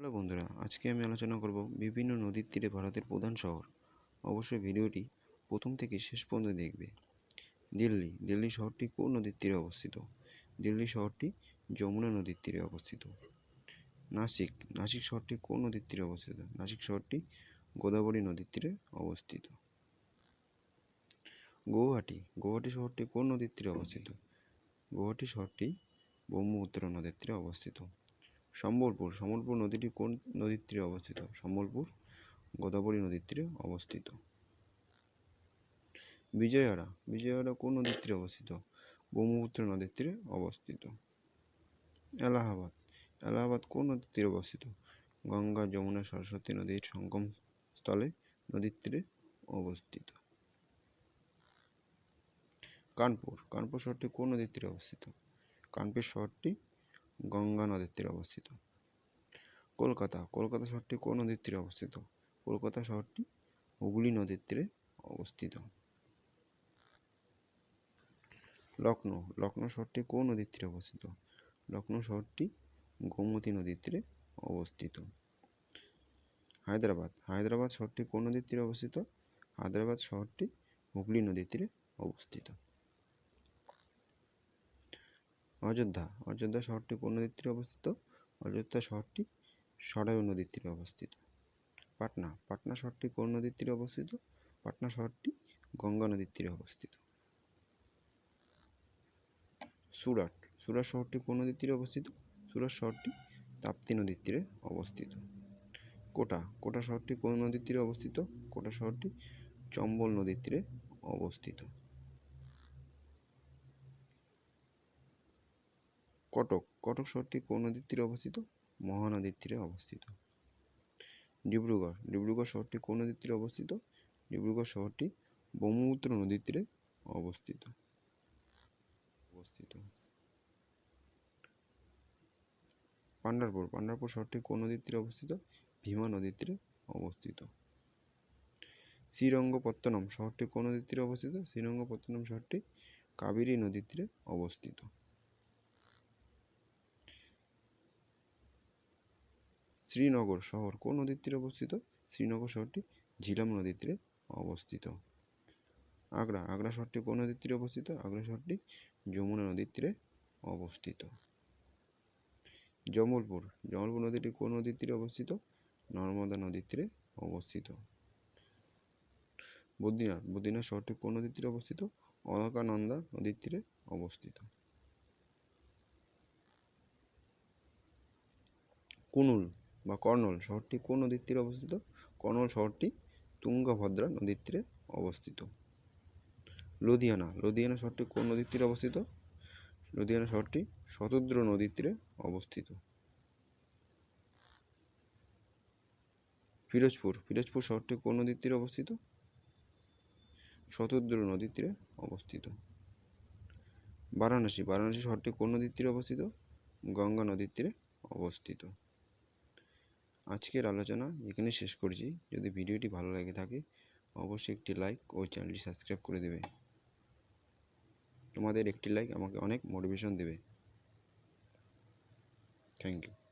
Hello বন্ধুরা, আজকে আমি আলোচনা করব বিভিন্ন নদীর তীরে ভারতের প্রধান শহর। অবশ্যই ভিডিওটি প্রথম থেকে শেষ পর্যন্ত দেখবে। দিল্লি দিল্লি শহরটি কোন নদীর তীরে অবস্থিত? দিল্লি শহরটি যমুনা নদীর তীরে অবস্থিত। নাসিক নাসিক শহরটি কোন নদীর তীরে অবস্থিত? নাসিক শহরটি গোদাবরী নদীর তীরে অবস্থিত। গৌহাটি গৌহাটি শহরটি কোন নদীর তীরে অবস্থিত? গৌহাটি শহরটি ব্রহ্মপুত্র নদীর তীরে অবস্থিত। সম্বলপুর সম্বলপুর নদীটি কোন নদীর তীরে অবস্থিত? সম্বলপুর, গোদাবরী নদীর তীরে অবস্থিত। বিজয়ওয়াড়া বিজয়ওয়াড়া কোন নদীর তীরে অবস্থিত? ব্রহ্মপুত্র নদীর তীরে অবস্থিত। এলাহাবাদ এলাহাবাদ কোন নদীর তীরে অবস্থিত? গঙ্গা, যমুনা, সরস্বতী নদীর সঙ্গম স্থলে নদীর তীরে অবস্থিত। কানপুর কানপুর শহরটি কোন নদীর তীরে অবস্থিত? কানপুর শহরটি গঙ্গা নদীর তীরে অবস্থিত। কলকাতা কলকাতা শহরটি কোন নদীর তীরে অবস্থিত? কলকাতা শহরটি হুগলি নদীর তীরে অবস্থিত। লখনৌ লখনৌ শহরটি কোন নদীর তীরে অবস্থিত? লখনৌ শহরটি গোমতী নদীর তীরে অবস্থিত। হায়দ্রাবাদ হায়দ্রাবাদ শহরটি কোন নদীর তীরে অবস্থিত? হায়দ্রাবাদ শহরটি হুগলি নদীর তীরে অবস্থিত। অযোধ্যা। অযোধ্যা শহরটি কোন নদীর তীরে অবস্থিত? অযোধ্যা শহরটি সরায়ু নদীর তীরে অবস্থিত। পাটনা। পাটনা শহরটি কোন নদীর তীরে অবস্থিত? পাটনা শহরটি গঙ্গা নদীর তীরে অবস্থিত। সুরাট। সুরাট শহরটি কোন নদীর তীরে অবস্থিত? সুরাট শহরটি তাপ্তি নদীর তীরে অবস্থিত। কোটা। কোটা শহরটি কোন নদীর তীরে অবস্থিত? কোটা শহরটি চম্বল নদীর তীরে অবস্থিত। কটক। কটক শহরটি কোন নদীর তীরে অবস্থিত? মহানদীর তীরে অবস্থিত। ডিব্রুগড়। ডিব্রুগড় শহরটি কোন নদীর তীরে অবস্থিত? ডিব্রুগড় শহরটি ব্রহ্মপুত্র নদীর তীরে অবস্থিত। অবস্থিত। পান্ডারপুর। পান্ডারপুর শহরটি কোন নদীর তীরে অবস্থিত? ভীমা নদীর তীরে অবস্থিত। শ্রীরঙ্গপত্তনম শহরটি কোন নদীর তীরে অবস্থিত? শ্রীরঙ্গপত্তনম শহরটি কাবেরী নদীর তীরে অবস্থিত। শ্রীনগর শহর। কোন নদীর তীরে অবস্থিত? শ্রীনগর শহরটি ঝিলাম নদীর তীরে অবস্থিত। আগ্রা। আগ্রা শহরটি কোন নদীর তীরে অবস্থিত? আগ্রা শহরটি যমুনা নদীর তীরে অবস্থিত। জমলপুর। জমলপুর নদীটি কোন নদীর তীরে অবস্থিত? নর্মদা নদীর তীরে অবস্থিত। বদ্রীনাথ। বদ্রীনাথ শহরটি কোন নদীর তীরে অবস্থিত? অলকানন্দা নদীর তীরে অবস্থিত। কুনুল। বা কর্নল শহরটি কোন নদীর তীরে অবস্থিত? কর্নল শহরটি তুঙ্গভদ্রা নদীর তীরে অবস্থিত। লুধিয়ানা লুধিয়ানা শহরটি কোন নদীর তীরে অবস্থিত? লুধিয়ানা শহরটি শতদ্র নদীর তীরে অবস্থিত। ফিরোজপুর ফিরোজপুর শহরটি কোন নদীর তীরে অবস্থিত? শতদ্র নদীর তীরে অবস্থিত। বারাণসী বারাণসী শহরটি কোন নদীর তীরে অবস্থিত? গঙ্গা নদীর তীরে অবস্থিত। আজকের আলোচনা এখানে শেষ করছি। যদি ভিডিওটি ভালো লাগে থাকে, অবশ্যই একটি লাইক ও চ্যানেলটি সাবস্ক্রাইব করে দেবে। তোমাদের একটি লাইক আমাকে অনেক মোটিভেশন দেবে। Thank you